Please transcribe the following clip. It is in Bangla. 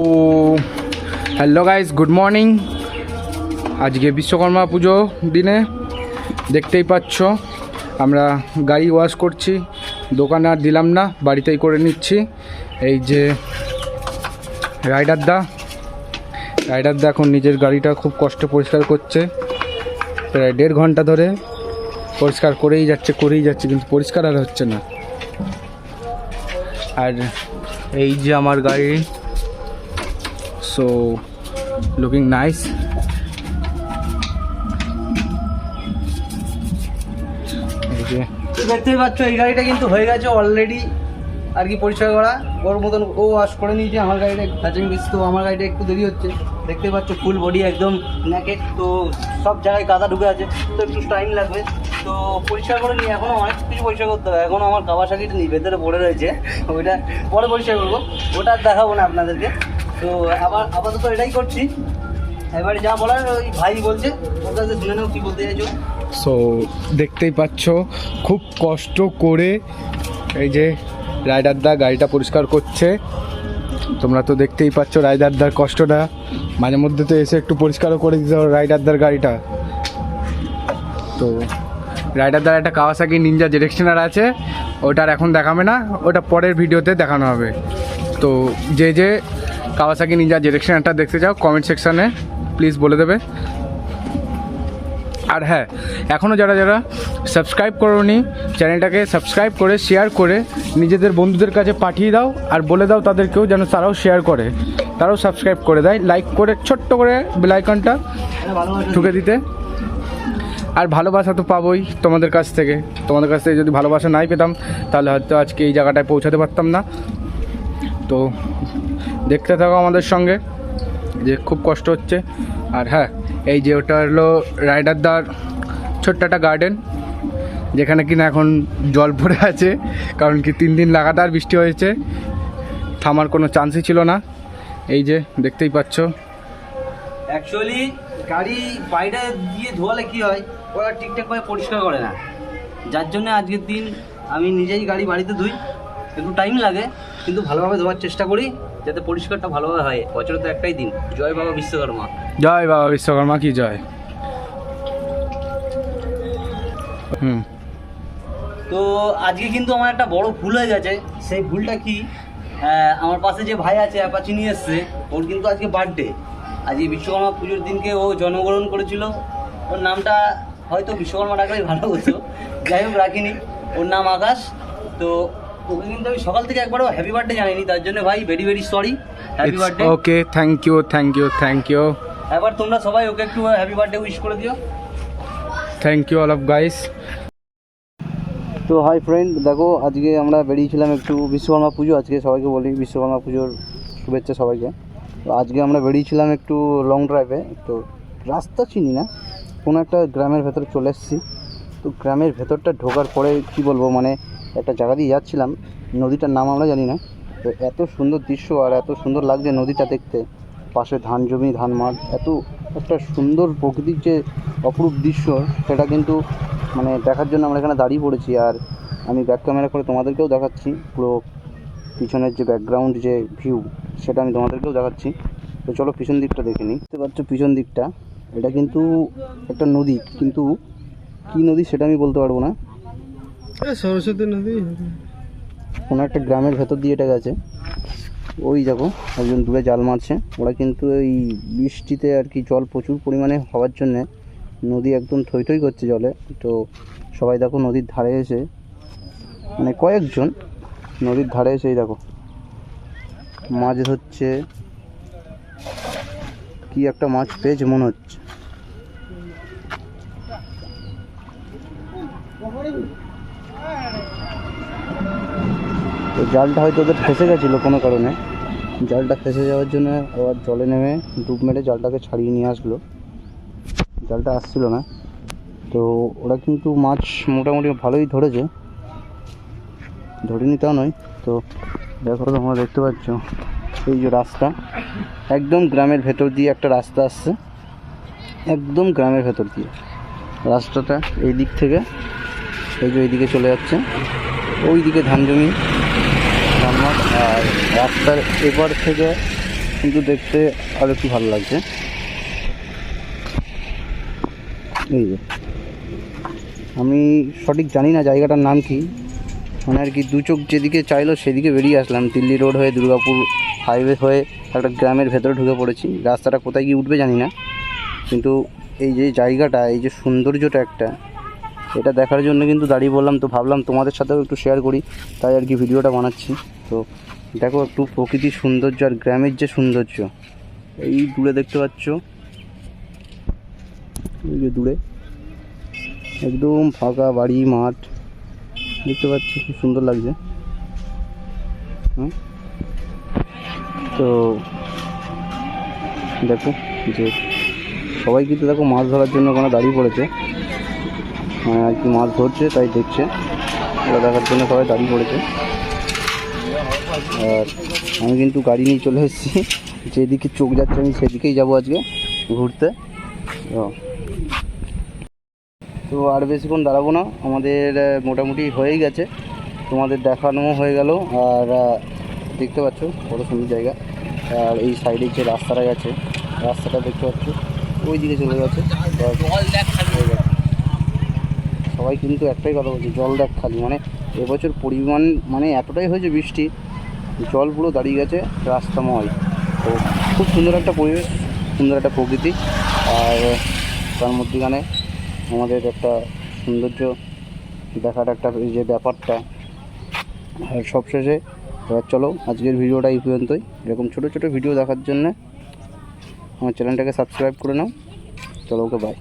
ও হ্যালো গাইস গুড মর্নিং আজকে বিশ্বকর্মা পুজো দিনে দেখতেই পাচ্ছ, আমরা গাড়ি ওয়াশ করছি, দোকানে আর দিলাম না, বাড়িতেই করে নিচ্ছি। এই যে রাইডার দা রাইডার দা এখন নিজের গাড়িটা খুব কষ্টে পরিষ্কার করছে। প্রায় দেড় ঘণ্টা ধরে পরিষ্কার করেই যাচ্ছে করেই যাচ্ছে, কিন্তু পরিষ্কার আর হচ্ছে না। আর এই যে আমার গাড়ি নাইস এই যে। দেখতেই পাচ্ছ, এই গাড়িটা কিন্তু হয়ে গেছে অলরেডি আর কি পরিষ্কার করা। ওর মতন ও ওয়াশ করে নিয়েছে, আমার গাড়িটা টাচিং বেশি, তো আমার গাড়িটা একটু দেরি হচ্ছে। দেখতেই পাচ্ছ ফুল বডি একদম ন্যাকেট তো সব জায়গায় কাদা ঢুকে আছে। তো একটু টাইম লাগবে। তো পরিষ্কার করে নিই এখনও অনেক কিছু পরিষ্কার করতে হবে। এখনও আমার কাবাসাকিটা নিই ভেতরে পড়ে রয়েছে। ওইটা পরে পরিষ্কার করব। ওটা দেখাবো না আপনাদেরকে। তো আবার আপাতত এটাই করছি। এবারে যা বলার, ওই ভাই বলছে। ওর কাছে শুনে নেব কী বলতে চাইছো। সো দেখতেই পাচ্ছ, খুব কষ্ট করে এই যে রাইডার দা গাড়িটা পরিষ্কার করছে। তোমরা তো দেখতেই পাচ্ছ রাইডার দার কষ্টটা। মাঝে মধ্যে তো এসে একটু পরিষ্কারও করে দিতে হবে রাইডার দার গাড়িটা। তো রাইডার দার একটা কাওয়াসাকি নিনজা ডিরেকশনার আছে। ওটার এখন দেখাবে না, ওটা পরের ভিডিওতে দেখানো হবে। তো, যে যে কাওয়াসাকি নিনজা ডিরেকশনারটা দেখতে চাও কমেন্ট সেকশানে প্লিজ বলে দেবে। আর হ্যাঁ এখনও যারা যারা সাবস্ক্রাইব করোনি চ্যানেলটাকে সাবস্ক্রাইব করে শেয়ার করে, নিজেদের বন্ধুদের কাছে পাঠিয়ে দাও, আর বলে দাও তাদেরকেও যেন তারাও শেয়ার করে। তারাও সাবস্ক্রাইব করে দেয় লাইক করে, ছোট্ট করে বেলাইকনটা ঠুকে দিতে। আর ভালোবাসা তো পাবোই তোমাদের কাছ থেকে। তোমাদের কাছ থেকে যদি ভালোবাসা নাই পেতাম, তাহলে হয়তো আজকে এই জায়গাটায় পৌঁছাতে পারতাম না। তো দেখতে থাকো আমাদের সঙ্গে। যে খুব কষ্ট হচ্ছে। আর হ্যাঁ এই যে ওটা হলো রাইডারদার ছোট্ট একটা গার্ডেন, যেখানে কিনা এখন জল পড়ে আছে, কারণ কি তিন দিন লাগাতার বৃষ্টি হয়েছে। থামার কোনো চান্সই ছিল না। এই যে দেখতেই পাচ্ছ। অ্যাকচুয়ালি গাড়ি বাইরে দিয়ে ধোয়ালে কি হয়, ওরা ঠিকঠাকভাবে পরিষ্কার করে না। যার জন্য আজকের দিন আমি নিজেই গাড়ি বাড়িতে ধুই। একটু টাইম লাগে, কিন্তু ভালোভাবে ধোয়ার চেষ্টা করি। যাতে পরিষ্কারটা ভালোভাবে হয়। বছরে তো একটাই দিন। জয় বাবা বিশ্বকর্মা। জয় বাবা বিশ্বকর্মা কি জয়? হুম। তো আজকে কিন্তু আমার একটা বড় ভুল হয়ে গেছে। সেই ভুলটা কি? আমার পাশে যে ভাই আছে অ্যাপাচি নিয়ে এসছে ওর কিন্তু আজকে বার্থডে আজকে বিশ্বকর্মা পুজোর দিনকে ও জন্মগ্রহণ করেছিল। ওর নামটা হয়তো বিশ্বকর্মা ডাকলেই ভালো হতো। যাই হোক রাখিনি। ওর নাম আকাশ। তো কিন্তু আমি সকাল থেকে একবারও হ্যাপি বার্থডে জানিনি তার জন্য ভাই very very sorry happy birthday okay thank you thank you thank you এবার তোমরা সবাই ওকে একটু হ্যাপি বার্থডে উইশ করে দিও। Thank you all of guys তো হাই ফ্রেন্ড দেখো আজকে আমরা বেরিয়েছিলাম একটু বিশ্বকর্মা পুজো আজকে সবাইকে বলি বিশ্বকর্মা পুজোর শুভেচ্ছা সবাইকে। তো আজকে আমরা বেরিয়েছিলাম একটু লং ড্রাইভে তো রাস্তা চিনি না কোনো একটা গ্রামের ভেতরে চলে এসেছি। তো গ্রামের ভেতরটা ঢোকার পরে কি বলব মানে একটা জায়গা দিয়ে যাচ্ছিলাম, নদীটার নাম আমরা জানি না। তো এত সুন্দর দৃশ্য আর এত সুন্দর লাগছে নদীটা দেখতে। পাশে ধান জমি, ধান মাঠ, এত একটা সুন্দর প্রকৃতির যে অপরূপ দৃশ্য, সেটা কিন্তু মানে দেখার জন্য আমরা এখানে দাঁড়িয়ে পড়েছি। আর আমি ব্যাক ক্যামেরা করে তোমাদেরকেও দেখাচ্ছি পুরো পিছনের যে ব্যাকগ্রাউন্ড যে ভিউ সেটা আমি তোমাদেরকেও দেখাচ্ছি। তো চলো পিছন দিকটা দেখে নিই। দেখতে পাচ্ছ পিছন দিকটা। এটা কিন্তু একটা নদী, কিন্তু কী নদী সেটা আমি বলতে পারব না। সরস্বতী নদী। কোনো একটা গ্রামের ভেতর দিয়ে এটা গেছে। ওই দেখো, একজন দূরে জাল মারছে। ওরা কিন্তু এই বৃষ্টিতে আর কি জল প্রচুর পরিমাণে হওয়ার জন্যে নদী একদম থই থই করছে জলে। তো সবাই দেখো নদীর ধারে এসে মানে কয়েকজন নদীর ধারে এসে এই দেখো, মাছ ধরছে। কি একটা মাছ পেয়েছে মনে হচ্ছে। তো জালটা হয়তো ওদের ফেসে গেছিল কোনো কারণে। জালটা ফেসে যাওয়ার জন্য আবার জলে নেমে ডুব মেরে জালটাকে ছাড়িয়ে নিয়ে আসলো। জালটা আসছিল না। তো ওরা কিন্তু মাছ মোটামুটি ভালোই ধরেছে। ধরিনি তা নয়। তো দেখো তোমরা দেখতে পাচ্ছ এই যে রাস্তা। একদম গ্রামের ভেতর দিয়ে একটা রাস্তা আসছে। একদম গ্রামের ভেতর দিয়ে। রাস্তাটা এই দিক থেকে, এই যে এইদিকে চলে যাচ্ছে। ওই দিকে ধান জমি। ধান আর রাস্তার এপার থেকে কিন্তু দেখতে আর একটু ভালো লাগছে। এই যে। আমি সঠিক জানি না জায়গাটার নাম কি। মানে আর কি দু চোখ যেদিকে চাইলো সেদিকে বেরিয়ে আসলাম। দিল্লি রোড হয়ে, দুর্গাপুর হাইওয়ে হয়ে একটা গ্রামের ভেতরে ঢুকে পড়েছি। রাস্তাটা কোথায় গিয়ে উঠবে জানি না। কিন্তু এই যে জায়গাটা, এই যে সৌন্দর্যটা একটা এটা দেখার জন্য কিন্তু দাঁড়িয়ে বললাম, তো ভাবলাম তোমাদের সাথেও একটু শেয়ার করি। তাই আর কি ভিডিওটা বানাচ্ছি। তো দেখো একটু প্রকৃতির সৌন্দর্য আর গ্রামের যে সৌন্দর্য, এই দূরে দেখতে পাচ্ছ। এই যে দূরে, একদম ফাঁকা বাড়ি, মাঠ, দেখতে পাচ্ছি, খুব সুন্দর লাগছে। হুম। তো দেখো যে সবাই কিন্তু দেখো মাছ ধরার জন্য ওখানে দাঁড়িয়ে পড়েছে। আর কি মাছ ধরছে, তাই দেখছে। ওরা দেখার জন্য সবাই দাঁড়িয়ে পড়েছে। আর আমি কিন্তু গাড়ি নিয়ে চলে এসেছি। যেদিকে চোখ যাচ্ছে, আমি সেদিকেই যাব আজকে ঘুরতে। তো আর বেশিক্ষণ দাঁড়াবো না। আমাদের মোটামুটি হয়েই গেছে। তোমাদের দেখানো হয়ে গেল। আর দেখতে পাচ্ছ, কত সুন্দর জায়গা। আর এই সাইডে যে রাস্তাটা গেছে, রাস্তাটা দেখতে পাচ্ছ ওই দিকে চলে হয়ে গেছে। সবাই কিন্তু একটাই কথা বলছে, জল দেখ খালি। মানে এবছর পরিমাণ মানে এতটাই হয়েছে বৃষ্টি, জল পুরো দাঁড়িয়ে গেছে রাস্তাময়। তো খুব সুন্দর একটা পরিবেশ, সুন্দর একটা প্রকৃতি। আর তার মধ্যেখানে আমাদের একটা সৌন্দর্য দেখার একটা যে ব্যাপারটা। আর সবশেষে, এবার চলো, আজকের ভিডিওটা এই পর্যন্তই। এরকম ছোটো ছোটো ভিডিও দেখার জন্য আমার চ্যানেলটাকে সাবস্ক্রাইব করে নাও। চলো, ওকে বাই